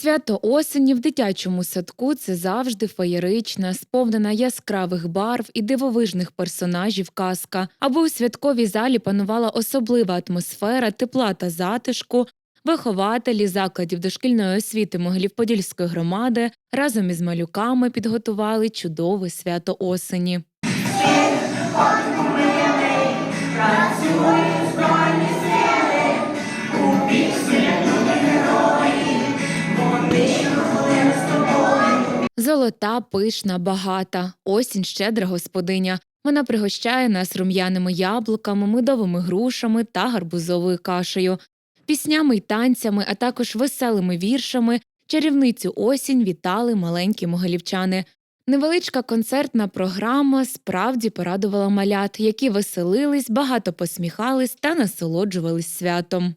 Свято осені в дитячому садку це завжди феєрична, сповнена яскравих барв і дивовижних персонажів казка. Аби у святковій залі панувала особлива атмосфера, тепла та затишку. Вихователі закладів дошкільної освіти Могилів-Подільської громади разом із малюками підготували чудове свято осені. Золота, пишна, багата, осінь щедра господиня. Вона пригощає нас рум'яними яблуками, медовими грушами та гарбузовою кашею, піснями й танцями, а також веселими віршами. Чарівницю осінь вітали маленькі могилівчани. Невеличка концертна програма справді порадувала малят, які веселились, багато посміхались та насолоджувались святом.